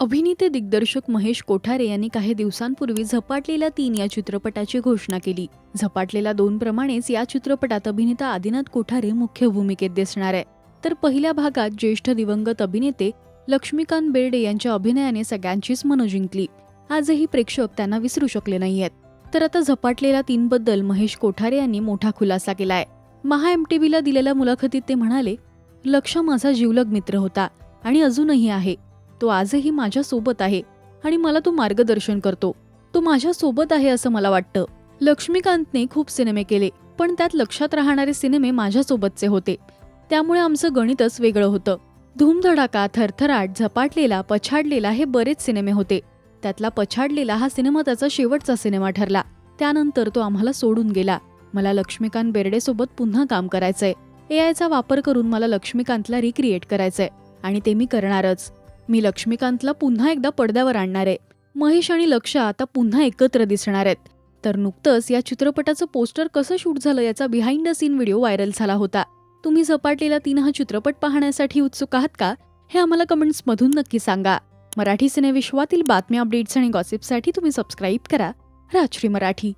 अभिनेते दिग्दर्शक महेश कोठारे यांनी काही दिवसांपूर्वी झपाटलेल्या तीन या चित्रपटाची घोषणा केली. झपाटलेल्या दोन प्रमाणेच या चित्रपटात अभिनेता आदिनाथ कोठारे मुख्य भूमिकेत दिसणार आहे. तर पहिल्या भागात ज्येष्ठ दिवंगत अभिनेते लक्ष्मीकांत बेर्डे यांच्या अभिनयाने सगळ्यांचीच मनं जिंकली. आजही प्रेक्षक त्यांना विसरू शकले नाहीयेत. तर आता झपाटलेल्या तीन बद्दल महेश कोठारे यांनी मोठा खुलासा केलाय. महा एम टी व्हीला दिलेल्या मुलाखतीत ते म्हणाले लक्ष माझा जीवलग मित्र होता आणि अजूनही आहे. तो आजही माझ्यासोबत आहे आणि मला तो मार्गदर्शन करतो. तो माझ्यासोबत आहे असं मला वाटतं. लक्ष्मीकांतने खूप सिनेमे केले पण त्यात लक्षात राहणारे सिनेमे माझ्यासोबतचे होते. त्यामुळे आमचं गणितच वेगळं होतं. धूमधडाका थरथराट झपाटलेला पछाडलेला हे बरेच सिनेमे होते. त्यातला पछाडलेला हा सिनेमा त्याचा शेवटचा सिनेमा ठरला. त्यानंतर तो आम्हाला सोडून गेला. मला लक्ष्मीकांत बेर्डेसोबत पुन्हा काम करायचंय. एआयचा वापर करून मला लक्ष्मीकांतला रिक्रिएट करायचंय. आणि ते मी करणारच. मी लक्ष्मीकांतला पुन्हा एकदा पडद्यावर आणणार आहे. महेश आणि लक्ष आता पुन्हा एकत्र दिसणार आहेत. तर नुकतंच या चित्रपटाचं पोस्टर कसं शूट झालं याचा behind the scene video viral झाला होता. तुम्ही झपाटलेला तीन हा चित्रपट पाहण्यासाठी उत्सुक आहात का? हे आम्हाला कमेंट्समधून नक्की सांगा. मराठी सिनेविश्वातील बातम्या अपडेट्स आणि गॉसिपसाठी तुम्ही सबस्क्राईब करा. राजश्री मराठी.